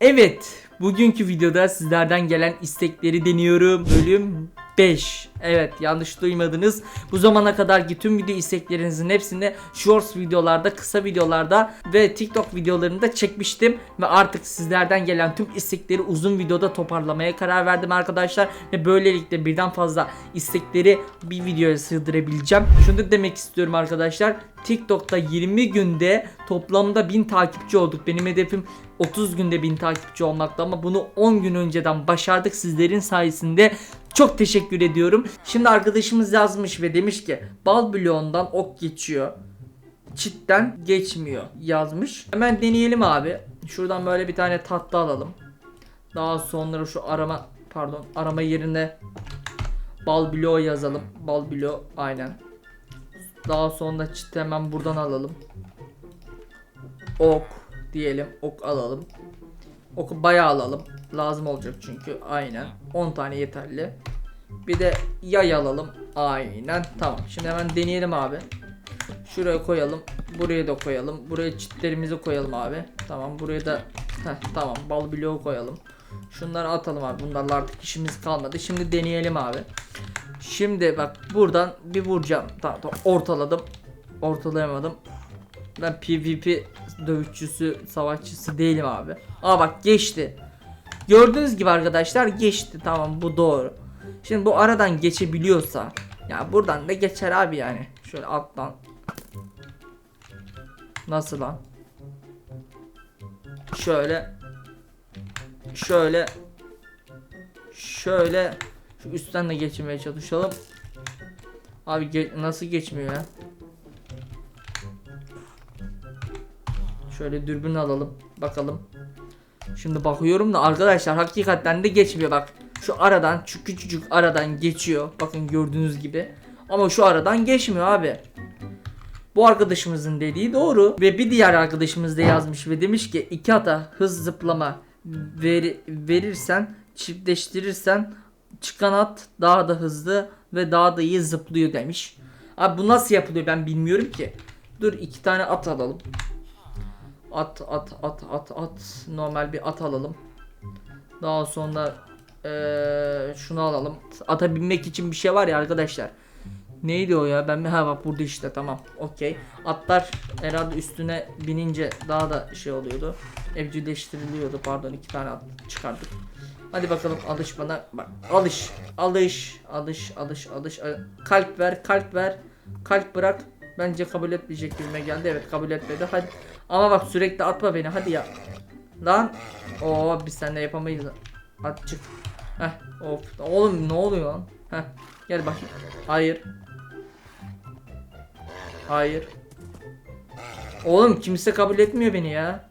Evet, bugünkü videoda sizlerden gelen istekleri deniyorum. Bölüm 5. Evet, yanlış duymadınız. Bu zamana kadarki tüm video isteklerinizin hepsini shorts videolarda, kısa videolarda ve TikTok videolarında çekmiştim ve artık sizlerden gelen tüm istekleri uzun videoda toparlamaya karar verdim arkadaşlar ve böylelikle birden fazla istekleri bir videoya sığdırabileceğim. Şunu demek istiyorum arkadaşlar. TikTok'ta 20 günde toplamda 1000 takipçi olduk. Benim hedefim 30 günde 1000 takipçi olmakta ama bunu 10 gün önceden başardık sizlerin sayesinde. Çok teşekkür ediyorum. Şimdi arkadaşımız yazmış ve demiş ki bal bloğundan ok geçiyor. Çitten geçmiyor yazmış. Hemen deneyelim abi. Şuradan böyle bir tane tatlı alalım. Daha sonra şu arama pardon arama yerine bal bloğu yazalım. Bal bloğu aynen. Daha sonra çit hemen buradan alalım. Ok diyelim. Ok alalım. Oku bayağı alalım. Lazım olacak çünkü. Aynen. 10 tane yeterli. Bir de yay alalım. Aynen. Tamam. Şimdi hemen deneyelim abi. Şuraya koyalım. Buraya da koyalım. Buraya çitlerimizi koyalım abi. Tamam. Buraya da Heh, tamam. Bal bloğu koyalım. Şunları atalım abi. Bunlarla artık işimiz kalmadı. Şimdi deneyelim abi. Şimdi bak buradan bir vuracağım. Tamam, tamam. ortaladım. Ortalayamadım. Ben PvP dövüşçüsü, savaşçısı değilim abi. Aa bak geçti. Gördüğünüz gibi arkadaşlar geçti. Tamam bu doğru. Şimdi bu aradan geçebiliyorsa ya buradan da geçer abi yani. Şöyle alttan. Nasıl lan? Şöyle. Şöyle. Şöyle. Şu üstten de geçmeye çalışalım. Abi ge- nasıl geçmiyor ya? Şöyle dürbün alalım. Bakalım. Şimdi bakıyorum da arkadaşlar hakikaten de geçmiyor bak. Şu aradan şu küçücük aradan geçiyor. Bakın gördüğünüz gibi. Ama şu aradan geçmiyor abi. Bu arkadaşımızın dediği doğru. Ve bir diğer arkadaşımız da yazmış ve demiş ki iki ata hız zıplama ver, verirsen çiftleştirirsen çıkan at daha da hızlı ve daha da iyi zıplıyor demiş. Abi bu nasıl yapılıyor ben bilmiyorum ki. Dur iki tane at alalım. At at at at at normal bir at alalım. Daha sonra eee, şunu alalım. Ata binmek için bir şey var ya arkadaşlar. Neydi o ya? Ben ha bak burada işte tamam. Okey. Atlar herhalde üstüne binince daha da şey oluyordu. Evcilleştiriliyordu. Pardon iki tane at çıkardık. Hadi bakalım alış bana. Bak alış. Alış. Alış. Alış. Alış. Al- Kalp ver. Kalp ver. Kalp bırak. Bence kabul etmeyecek gibime geldi. Evet kabul etmedi. Hadi. Ama bak sürekli atma beni. Hadi ya. Lan. Oo biz seninle yapamayız. At çık. Heh. Of. Oğlum ne oluyor lan? Heh. Gel bakayım. Hayır. Hayır. Oğlum kimse kabul etmiyor beni ya.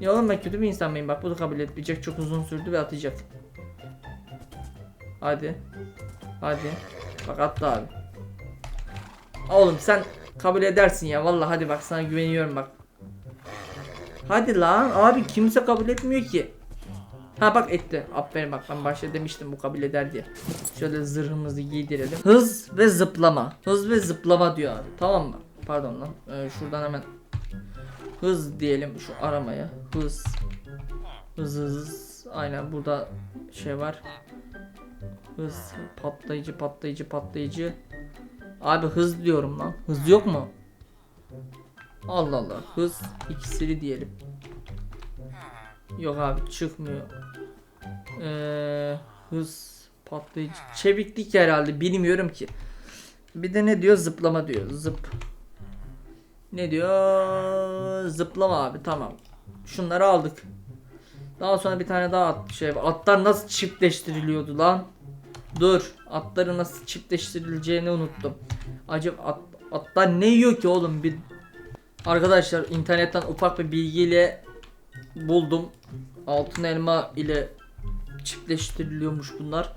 Ya oğlum ben kötü bir insan mıyım? Bak bu da kabul etmeyecek. Çok uzun sürdü ve atacak. Hadi. Hadi. Bak attı abi. Oğlum sen kabul edersin ya. Vallahi hadi bak sana güveniyorum bak. Hadi lan abi kimse kabul etmiyor ki. Ha bak etti. Aferin bak ben başta demiştim bu kabul eder diye. Şöyle zırhımızı giydirelim. Hız ve zıplama. Hız ve zıplama diyor abi. Tamam mı? Pardon lan. Ee, şuradan hemen hız diyelim şu aramaya. Hız. Hız hız. Aynen burada şey var. Hız patlayıcı patlayıcı patlayıcı. Abi hız diyorum lan. Hız yok mu? Allah Allah. Hız iksiri diyelim. Yok abi çıkmıyor. Ee, hız patlayıcı. Çeviklik herhalde bilmiyorum ki. Bir de ne diyor? Zıplama diyor. Zıp. Ne diyor? Zıplama abi tamam. Şunları aldık. Daha sonra bir tane daha at şey atlar nasıl çiftleştiriliyordu lan? Dur. Atları nasıl çiftleştirileceğini unuttum. Acaba at, atlar ne yiyor ki oğlum? Bir Arkadaşlar internetten ufak bir bilgiyle buldum. Altın elma ile çiftleştiriliyormuş bunlar.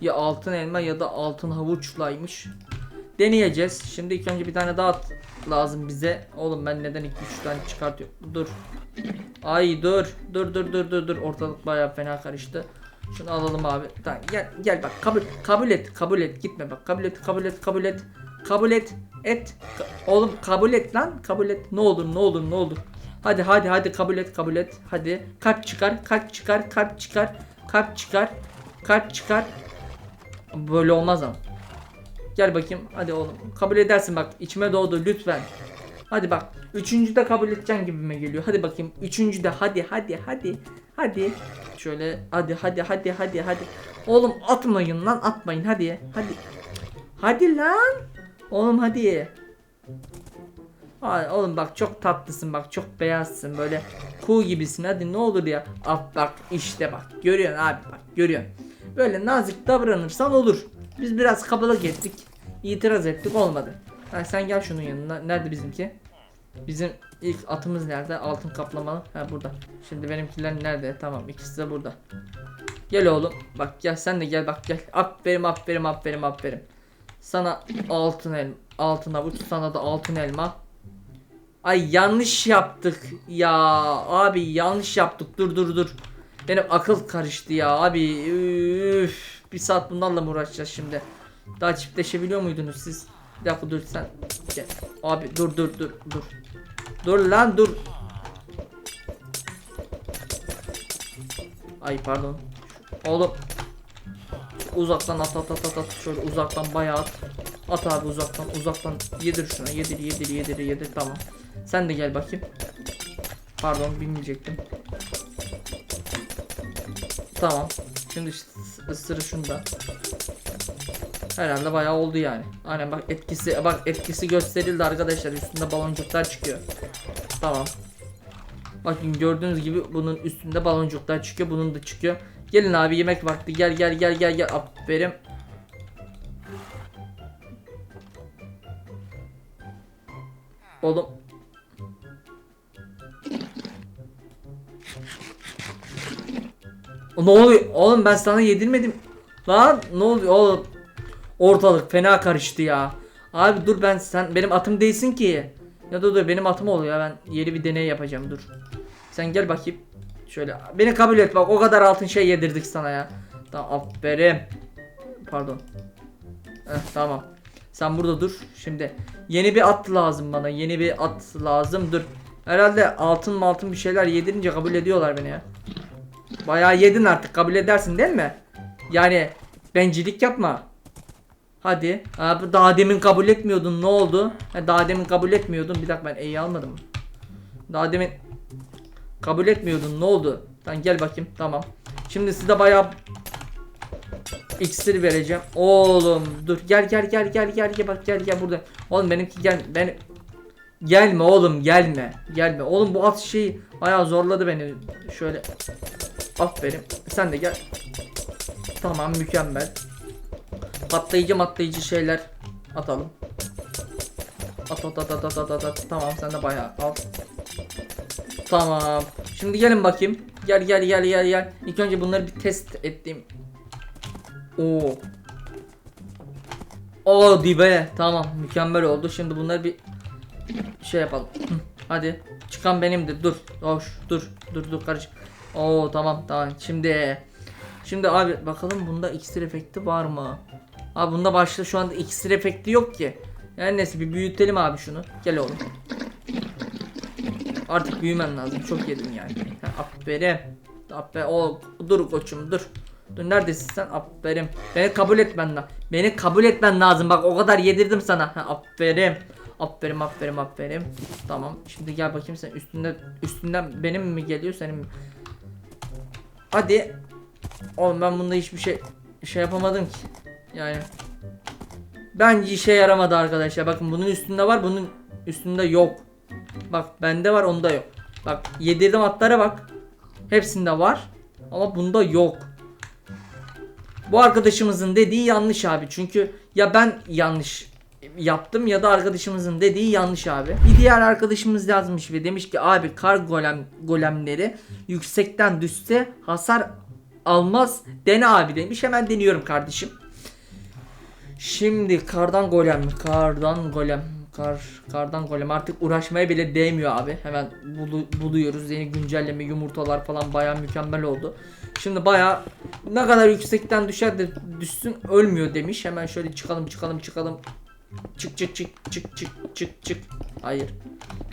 Ya altın elma ya da altın havuçlaymış. Deneyeceğiz. Şimdi ilk önce bir tane daha lazım bize. Oğlum ben neden 2-3 tane çıkartıyorum? Dur. Ay dur. Dur dur dur dur dur. Ortalık bayağı fena karıştı. Şunu alalım abi. Tamam gel gel bak. Kabul kabul et kabul et. Gitme bak. Kabul et kabul et kabul et. Kabul et et. Ka- oğlum kabul et lan. Kabul et. Ne olur ne olur ne olur. Hadi hadi hadi. Kabul et kabul et. Hadi. Kalp çıkar kalp çıkar kalp çıkar. Kalp çıkar kalp çıkar. Böyle olmaz ama. Gel bakayım. Hadi oğlum. Kabul edersin bak. İçime doğdu. Lütfen. Hadi bak. Üçüncü de kabul edeceğim gibime geliyor. Hadi bakayım. Üçüncü de hadi hadi hadi. Hadi. Şöyle hadi hadi hadi hadi hadi. Oğlum atmayın lan atmayın hadi. Hadi. Hadi lan. Oğlum hadi. Ay oğlum bak çok tatlısın bak çok beyazsın böyle kuğu gibisin hadi ne olur ya. Ah bak işte bak görüyorsun abi bak görüyorsun. Böyle nazik davranırsan olur. Biz biraz kabalık ettik. itiraz ettik olmadı. Ha, sen gel şunun yanına. Nerede bizimki? Bizim ilk atımız nerede? Altın kaplamalı. Ha burada. Şimdi benimkiler nerede? Tamam ikisi de burada. Gel oğlum. Bak gel sen de gel bak gel. Aferin aferin aferin aferin. Sana altın elma. Altın avuç. Sana da altın elma. Ay yanlış yaptık ya. Abi yanlış yaptık. Dur dur dur. Benim akıl karıştı ya abi. Üf. Bir saat bunlarla mı uğraşacağız şimdi? Daha çiftleşebiliyor muydunuz siz? Bir dakika dur sen. Gel. Abi dur dur dur dur. Dur lan dur. Ay pardon. Oğlum. Uzaktan at at at at at. Şöyle uzaktan bayağı at. At abi uzaktan uzaktan. Yedir şuna yedir yedir yedir yedir tamam. Sen de gel bakayım. Pardon bilmeyecektim. Tamam. Şimdi ısırı şunda. Herhalde bayağı oldu yani. Aynen bak etkisi bak etkisi gösterildi arkadaşlar. Üstünde baloncuklar çıkıyor. Tamam. Bakın gördüğünüz gibi bunun üstünde baloncuklar çıkıyor. Bunun da çıkıyor. Gelin abi yemek vakti. Gel gel gel gel gel. Aferin. Oğlum. Ne oluyor? Oğlum ben sana yedirmedim. Lan ne oluyor oğlum? Ortalık fena karıştı ya. Abi dur ben sen benim atım değilsin ki. Ya dur dur benim atım oluyor ya ben yeni bir deney yapacağım dur. Sen gel bakayım. Şöyle beni kabul et bak o kadar altın şey yedirdik sana ya. Tamam aferin. Pardon. Heh, tamam. Sen burada dur. Şimdi yeni bir at lazım bana. Yeni bir at lazım. Dur. Herhalde altın altın bir şeyler yedirince kabul ediyorlar beni ya. Bayağı yedin artık kabul edersin değil mi? Yani bencillik yapma. Hadi. Abi daha demin kabul etmiyordun. Ne oldu? Ha, daha demin kabul etmiyordun. Bir dakika ben E'yi almadım. Daha demin kabul etmiyordun. Ne oldu? Tamam gel bakayım. Tamam. Şimdi size bayağı iksir vereceğim. Oğlum dur gel gel gel gel gel gel bak gel gel burada. Oğlum benimki gel ben gelme oğlum gelme. Gelme. Oğlum bu at şeyi bayağı zorladı beni. Şöyle aferin. Sen de gel. Tamam mükemmel. Patlayıcı matlayıcı şeyler atalım. At at at at at at at. Tamam sen de bayağı al. Tamam. Şimdi gelin bakayım. Gel gel gel gel gel. İlk önce bunları bir test ettim. Oo. Oo dibe. Tamam mükemmel oldu. Şimdi bunları bir şey yapalım. Hadi. Çıkan benimdir. Dur. Hoş. Dur. Dur dur karış. Oo tamam tamam. Şimdi Şimdi abi bakalım bunda iksir efekti var mı? Abi bunda başta şu anda iksir efekti yok ki. Yani neyse bir büyütelim abi şunu. Gel oğlum. Artık büyümen lazım. Çok yedin yani. Ha, aferin. Aferin. O dur koçum dur. Dur neredesin sen? Aferin. Beni kabul etmen lazım. Beni kabul etmen lazım. Bak o kadar yedirdim sana. Ha, aferin. Aferin aferin aferin. Tamam. Şimdi gel bakayım sen üstünde üstünden benim mi geliyor senin mi? Hadi. Oğlum ben bunda hiçbir şey şey yapamadım ki. Yani bence işe yaramadı arkadaşlar. Bakın bunun üstünde var, bunun üstünde yok. Bak bende var, onda yok. Bak yedirdim atlara bak. Hepsinde var ama bunda yok. Bu arkadaşımızın dediği yanlış abi. Çünkü ya ben yanlış yaptım ya da arkadaşımızın dediği yanlış abi. Bir diğer arkadaşımız yazmış ve demiş ki abi kar golem golemleri yüksekten düşse hasar almaz dene abi demiş. Hemen deniyorum kardeşim. Şimdi kardan golem? Kardan golem. Kar, kardan golem artık uğraşmaya bile değmiyor abi. Hemen bulu- buluyoruz. Yeni güncelleme yumurtalar falan baya mükemmel oldu. Şimdi baya ne kadar yüksekten düşer de düşsün ölmüyor demiş. Hemen şöyle çıkalım çıkalım çıkalım. Çık çık çık çık çık çık çık. Hayır.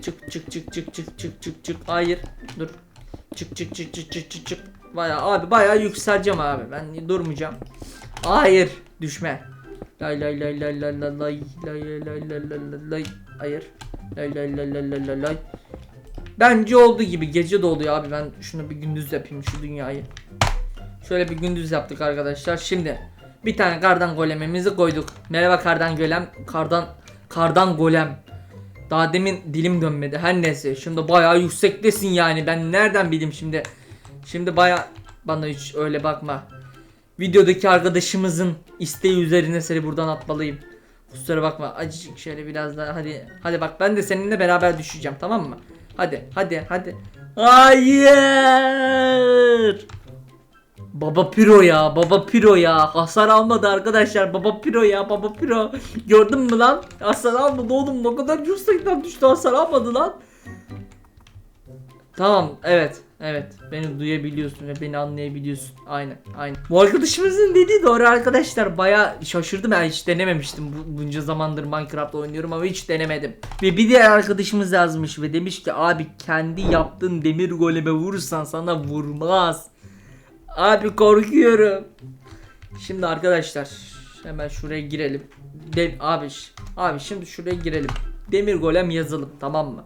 Çık çık çık çık çık çık çık çık. Hayır. Dur. Çık çık çık çık çık çık çık. Baya abi baya yükseleceğim abi. Ben durmayacağım. Hayır. Düşme. Lay lay lay lay lay lay lay lay lay lay lay lay lay. Hayır. Lay lay lay lay lay lay lay. Bence oldu gibi. Gece de oluyor abi. Ben şunu bir gündüz yapayım şu dünyayı. Şöyle bir gündüz yaptık arkadaşlar. Şimdi bir tane kardan golemimizi koyduk. Merhaba kardan golem. Kardan kardan golem. Daha demin dilim dönmedi. Her neyse. Şimdi bayağı yüksektesin yani. Ben nereden bileyim şimdi? Şimdi bayağı bana hiç öyle bakma. Videodaki arkadaşımızın isteği üzerine seni buradan atmalıyım. Kusura bakma. Acıcık şöyle biraz daha hadi. Hadi bak ben de seninle beraber düşeceğim tamam mı? Hadi hadi hadi. Hayır. Baba Piro ya, Baba Piro ya. Hasar almadı arkadaşlar. Baba Piro ya, Baba Piro. Gördün mü lan? Hasar almadı oğlum. Ne kadar yüksekten düştü. Hasar almadı lan. Tamam, evet. Evet. Beni duyabiliyorsun ve beni anlayabiliyorsun. Aynen, aynen. Bu arkadaşımızın dediği doğru arkadaşlar. Baya şaşırdım. Ben hiç denememiştim. Bu, bunca zamandır Minecraft oynuyorum ama hiç denemedim. Ve bir diğer arkadaşımız yazmış ve demiş ki abi kendi yaptığın demir goleme vurursan sana vurmaz. Abi korkuyorum. Şimdi arkadaşlar hemen şuraya girelim. De abi abi şimdi şuraya girelim. Demir golem yazalım tamam mı?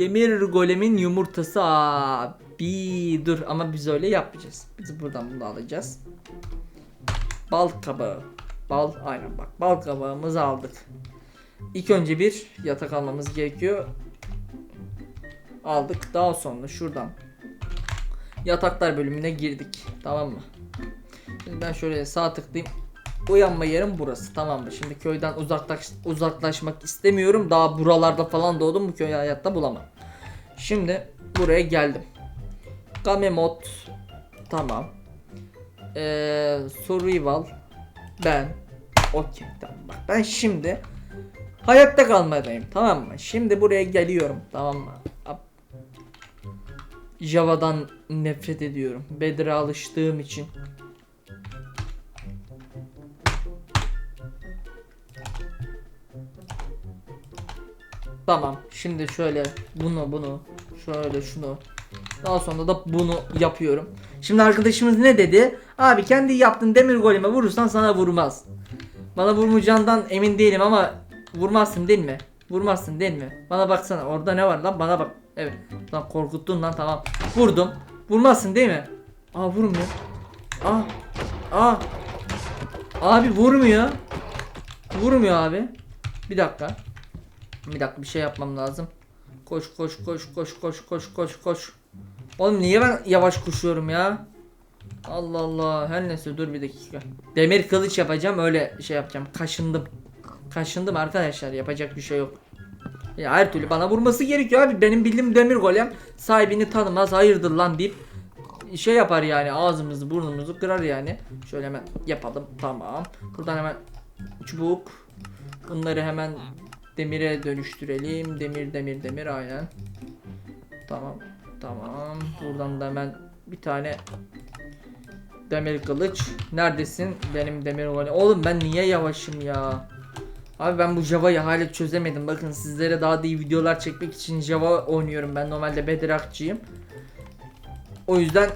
Demir golemin yumurtası abi dur ama biz öyle yapmayacağız. Biz buradan bunu alacağız. Bal kabağı. Bal aynen bak bal kabağımızı aldık. İlk önce bir yatak almamız gerekiyor. Aldık. Daha sonra şuradan yataklar bölümüne girdik. Tamam mı? Şimdi ben şöyle sağ tıklayayım. Uyanma yerim burası tamam mı? Şimdi köyden uzaklaş, uzaklaşmak istemiyorum. Daha buralarda falan doğdum bu köyü hayatta bulamam. Şimdi buraya geldim. Game mod tamam. Ee, survival ben okey tamam bak ben şimdi hayatta kalmadayım tamam mı? Şimdi buraya geliyorum tamam mı? Java'dan nefret ediyorum. Bedre alıştığım için. Tamam. Şimdi şöyle bunu bunu şöyle şunu daha sonra da bunu yapıyorum. Şimdi arkadaşımız ne dedi? Abi kendi yaptığın demir goleme vurursan sana vurmaz. Bana vurmayacağından emin değilim ama vurmazsın değil mi? Vurmazsın değil mi? Bana baksana orada ne var lan bana bak. Evet. Lan korkuttun lan tamam. Vurdum. Vurmazsın değil mi? Aa vurmuyor. Aa. Aa. Abi vurmuyor. Vurmuyor abi. Bir dakika. Bir dakika bir şey yapmam lazım. Koş koş koş koş koş koş koş koş. Oğlum niye ben yavaş koşuyorum ya? Allah Allah. Her neyse dur bir dakika. Demir kılıç yapacağım öyle şey yapacağım. Kaşındım. Kaşındım arkadaşlar yapacak bir şey yok. Ya her türlü bana vurması gerekiyor abi. Benim bildiğim demir golem sahibini tanımaz hayırdır lan deyip şey yapar yani ağzımızı burnumuzu kırar yani. Şöyle hemen yapalım tamam. Buradan hemen çubuk. Bunları hemen demire dönüştürelim. Demir demir demir aynen. Tamam. Tamam. Buradan da hemen bir tane demir kılıç. Neredesin? Benim demir golem. Oğlum ben niye yavaşım ya? Abi ben bu Java'yı hala çözemedim. Bakın sizlere daha da iyi videolar çekmek için Java oynuyorum. Ben normalde Bedrock'çıyım. O yüzden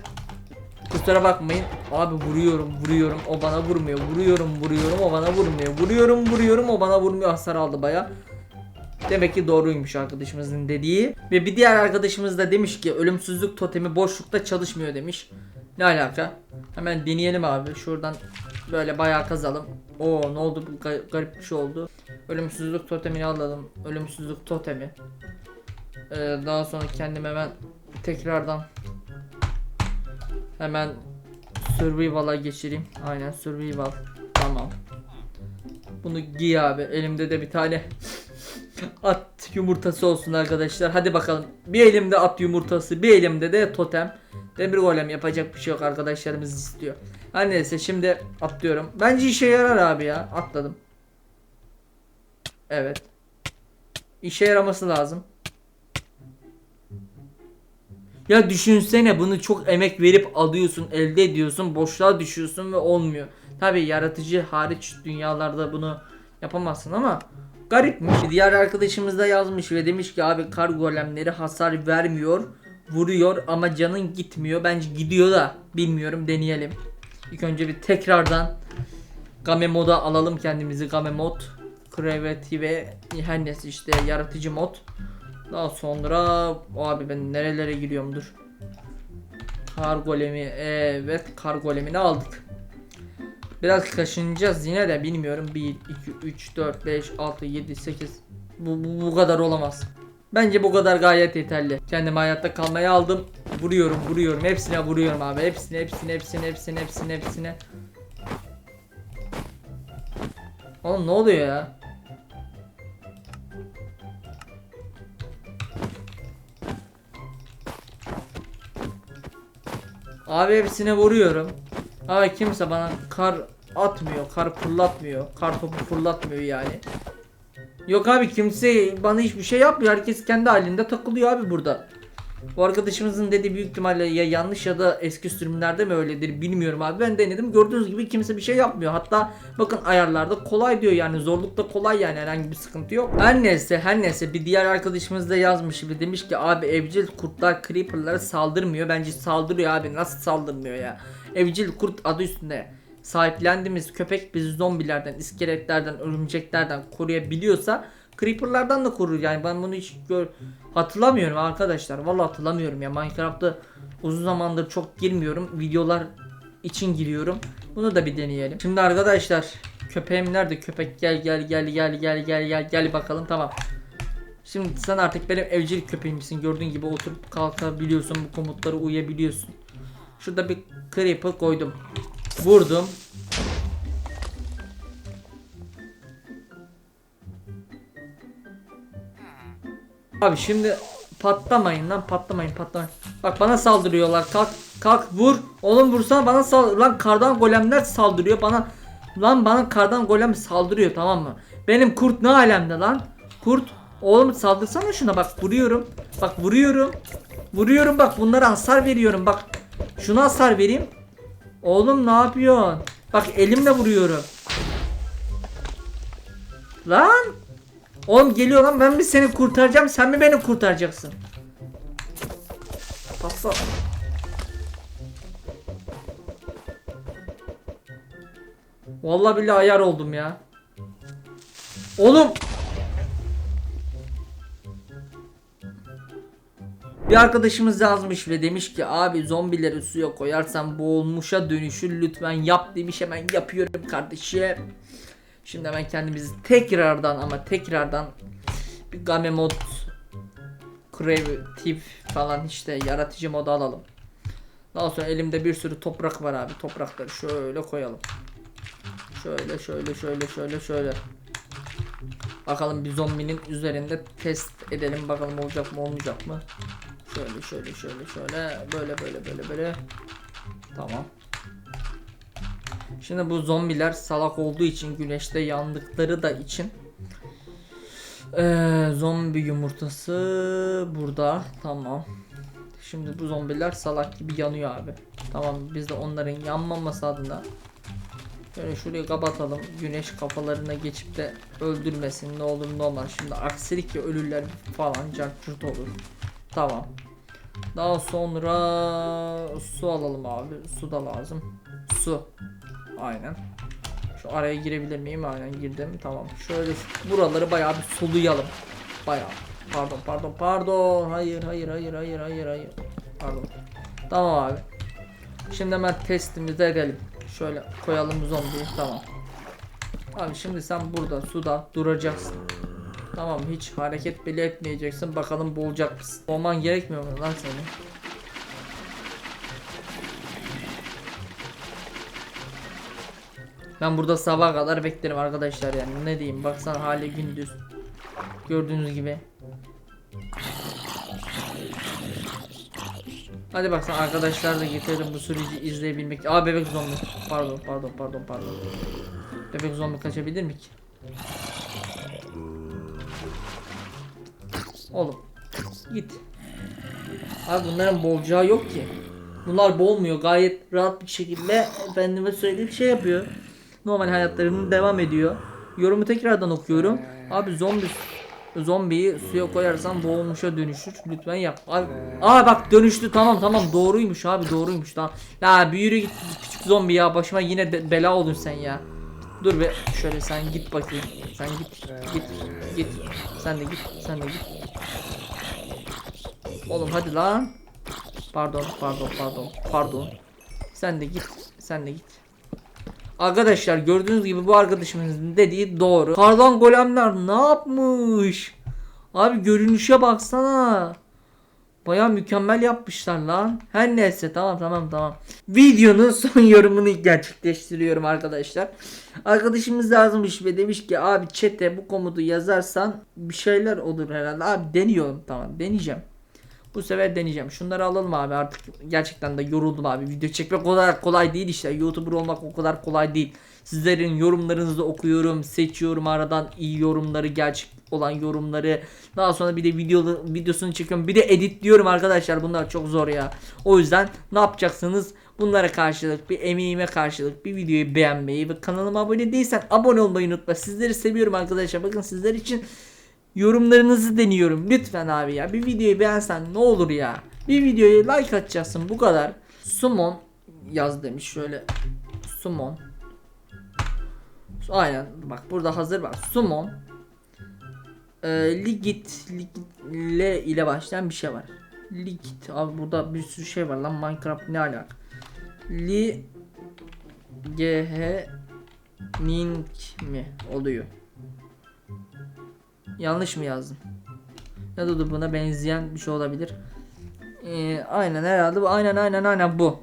kusura bakmayın. Abi vuruyorum, vuruyorum. O bana vurmuyor. Vuruyorum, vuruyorum. O bana vurmuyor. Vuruyorum, vuruyorum. O bana vurmuyor. Hasar aldı baya. Demek ki doğruymuş arkadaşımızın dediği. Ve bir diğer arkadaşımız da demiş ki ölümsüzlük totemi boşlukta çalışmıyor demiş. Ne alaka? Hemen deneyelim abi. Şuradan böyle bayağı kazalım. Oo ne oldu? Bu ga- garip bir şey oldu. Ölümsüzlük totemini alalım. Ölümsüzlük totemi. Ee, daha sonra kendim hemen tekrardan hemen survival'a geçireyim. Aynen survival. Tamam. Bunu giy abi. Elimde de bir tane at yumurtası olsun arkadaşlar. Hadi bakalım. Bir elimde at yumurtası, bir elimde de totem. Demir golem yapacak bir şey yok arkadaşlarımız istiyor. Her neyse şimdi atlıyorum. Bence işe yarar abi ya. Atladım. Evet. İşe yaraması lazım. Ya düşünsene bunu çok emek verip alıyorsun, elde ediyorsun, boşluğa düşüyorsun ve olmuyor. Tabi yaratıcı hariç dünyalarda bunu yapamazsın ama Garipmiş. Diğer arkadaşımız da yazmış ve demiş ki abi kar golemleri hasar vermiyor. Vuruyor ama canın gitmiyor. Bence gidiyor da bilmiyorum deneyelim. İlk önce bir tekrardan Game moda alalım kendimizi. Game mod, Creativity ve her neyse işte yaratıcı mod. Daha sonra abi ben nerelere giriyorum dur. Kar golemi evet kar golemini aldık. Biraz kaşınacağız yine de bilmiyorum. 1, 2, 3, 4, 5, 6, 7, 8 bu, bu, bu kadar olamaz. Bence bu kadar gayet yeterli. Kendimi hayatta kalmaya aldım. Vuruyorum vuruyorum. Hepsine vuruyorum abi. Hepsine hepsine hepsine hepsine hepsine hepsine. Oğlum ne oluyor ya? Abi hepsine vuruyorum. Ama kimse bana kar atmıyor, kar fırlatmıyor, kar topu fırlatmıyor yani. Yok abi kimse bana hiçbir şey yapmıyor. Herkes kendi halinde takılıyor abi burada. Bu arkadaşımızın dediği büyük ihtimalle ya yanlış ya da eski sürümlerde mi öyledir bilmiyorum abi. Ben denedim. Gördüğünüz gibi kimse bir şey yapmıyor. Hatta bakın ayarlarda kolay diyor yani zorlukta kolay yani herhangi bir sıkıntı yok. Her neyse her neyse bir diğer arkadaşımız da yazmış ve demiş ki abi evcil kurtlar creeper'lara saldırmıyor. Bence saldırıyor abi. Nasıl saldırmıyor ya? Evcil kurt adı üstünde sahiplendiğimiz köpek bizi zombilerden, iskeletlerden, örümceklerden koruyabiliyorsa Creeper'lardan da korur yani ben bunu hiç gör hatırlamıyorum arkadaşlar. Vallahi hatırlamıyorum ya Minecraft'ta uzun zamandır çok girmiyorum. Videolar için giriyorum. Bunu da bir deneyelim. Şimdi arkadaşlar köpeğim nerede? Köpek gel gel gel gel gel gel gel gel bakalım tamam. Şimdi sen artık benim evcil köpeğimsin. Gördüğün gibi oturup kalkabiliyorsun. Bu komutlara uyabiliyorsun. Şurada bir creeper koydum. Vurdum. Abi şimdi patlamayın lan patlamayın patlamayın. Bak bana saldırıyorlar. Kalk kalk vur. Oğlum vursana bana sal lan kardan golemler saldırıyor bana. Lan bana kardan golem saldırıyor tamam mı? Benim kurt ne alemde lan? Kurt oğlum saldırsana şuna bak vuruyorum. Bak vuruyorum. Vuruyorum bak bunlara hasar veriyorum bak. Şuna hasar vereyim. Oğlum ne yapıyorsun? Bak elimle vuruyorum. Lan! Oğlum geliyor lan ben mi seni kurtaracağım sen mi beni kurtaracaksın? Patla. Vallahi billahi ayar oldum ya. Oğlum. Bir arkadaşımız yazmış ve demiş ki abi zombileri suya koyarsan boğulmuşa dönüşür lütfen yap demiş hemen yapıyorum kardeşim. Şimdi hemen kendimizi tekrardan ama tekrardan bir game mod creative falan işte yaratıcı moda alalım. Daha sonra elimde bir sürü toprak var abi. Toprakları şöyle koyalım. Şöyle şöyle şöyle şöyle şöyle. Bakalım bir zombinin üzerinde test edelim bakalım olacak mı olmayacak mı. Şöyle şöyle şöyle şöyle böyle böyle böyle böyle. Tamam. Şimdi bu zombiler salak olduğu için güneşte yandıkları da için ee, zombi yumurtası burada tamam. Şimdi bu zombiler salak gibi yanıyor abi. Tamam biz de onların yanmaması adına Şöyle şurayı kapatalım. Güneş kafalarına geçip de öldürmesin ne olur ne olmaz. Şimdi aksilik ya ölürler falan cartçurt olur. Tamam. Daha sonra su alalım abi. Su da lazım. Su. Aynen. Şu araya girebilir miyim? Aynen girdim. Tamam. Şöyle buraları bayağı bir soluyalım. Bayağı. Pardon pardon pardon. Hayır hayır hayır hayır hayır hayır. Pardon. Tamam abi. Şimdi hemen testimizi edelim. Şöyle koyalım zombiyi. Tamam. Abi şimdi sen burada suda duracaksın. Tamam hiç hareket bile etmeyeceksin. Bakalım boğulacak mısın? Olman gerekmiyor mu lan senin? Ben burada sabaha kadar beklerim arkadaşlar yani ne diyeyim baksana hali gündüz Gördüğünüz gibi Hadi baksana arkadaşlar da getirdim bu süreci izleyebilmek Aa bebek zombi. Pardon pardon pardon pardon. Bebek zombi kaçabilir mi ki? Oğlum git. Abi bunların boğulacağı yok ki. Bunlar boğulmuyor. Gayet rahat bir şekilde efendime söyleyeyim şey yapıyor. Normal hayatlarını devam ediyor. Yorumu tekrardan okuyorum. Abi zombi zombiyi suya koyarsan boğulmuşa dönüşür. Lütfen yap. Abi, aa bak dönüştü tamam tamam doğruymuş abi doğruymuş tamam. Ya bir yürü git küçük zombi ya başıma yine de- bela oldun sen ya. Dur be şöyle sen git bakayım. Sen git git git. Sen de git sen de git. Oğlum hadi lan. Pardon pardon pardon pardon. Sen de git sen de git. Arkadaşlar gördüğünüz gibi bu arkadaşımızın dediği doğru. Kardan golemler ne yapmış? Abi görünüşe baksana. Baya mükemmel yapmışlar lan. Her neyse tamam tamam tamam. Videonun son yorumunu gerçekleştiriyorum arkadaşlar. Arkadaşımız yazmış ve demiş ki abi chat'e bu komutu yazarsan bir şeyler olur herhalde. Abi deniyorum tamam deneyeceğim. Bu sefer deneyeceğim. Şunları alalım abi artık gerçekten de yoruldum abi. Video çekmek o kadar kolay değil işte. YouTuber olmak o kadar kolay değil. Sizlerin yorumlarınızı okuyorum, seçiyorum aradan iyi yorumları, gerçek olan yorumları. Daha sonra bir de video videosunu çekiyorum. Bir de editliyorum arkadaşlar. Bunlar çok zor ya. O yüzden ne yapacaksınız? Bunlara karşılık bir emeğime karşılık bir videoyu beğenmeyi ve kanalıma abone değilsen abone olmayı unutma. Sizleri seviyorum arkadaşlar. Bakın sizler için yorumlarınızı deniyorum. Lütfen abi ya. Bir videoyu beğensen ne olur ya. Bir videoya like atacaksın bu kadar. Summon yaz demiş şöyle. Summon. Aynen bak burada hazır bak. Summon. Ee, Ligit, Ligit L ile başlayan bir şey var. Ligit abi burada bir sürü şey var lan Minecraft ne alaka? Li G H Nink mi oluyor? Yanlış mı yazdım? Ya da buna benzeyen bir şey olabilir. Ee, aynen herhalde bu. Aynen aynen aynen bu.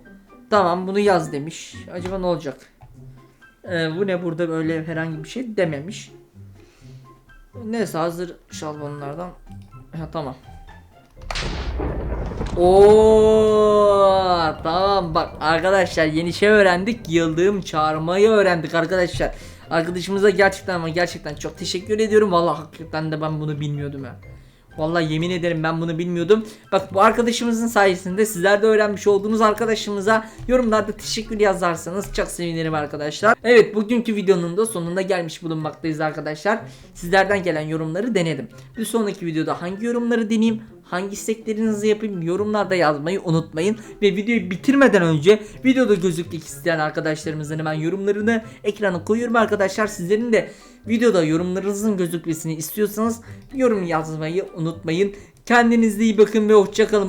Tamam bunu yaz demiş. Acaba ne olacak? Ee, bu ne burada böyle herhangi bir şey dememiş. Neyse hazır şalbanlardan. Ha, tamam. Oo tamam bak arkadaşlar yeni şey öğrendik. Yıldığım çağırmayı öğrendik arkadaşlar. Arkadaşımıza gerçekten ama gerçekten çok teşekkür ediyorum. Vallahi hakikaten de ben bunu bilmiyordum ya. Vallahi yemin ederim ben bunu bilmiyordum. Bak bu arkadaşımızın sayesinde sizler de öğrenmiş olduğunuz arkadaşımıza yorumlarda teşekkür yazarsanız çok sevinirim arkadaşlar. Evet bugünkü videonun da sonuna gelmiş bulunmaktayız arkadaşlar. Sizlerden gelen yorumları denedim. Bir sonraki videoda hangi yorumları deneyeyim, hangi isteklerinizi yapayım yorumlarda yazmayı unutmayın. Ve videoyu bitirmeden önce videoda gözükmek isteyen arkadaşlarımızın hemen yorumlarını ekrana koyuyorum arkadaşlar. Sizlerin de videoda yorumlarınızın gözükmesini istiyorsanız yorum yazmayı unutmayın. Kendinize iyi bakın ve hoşçakalın.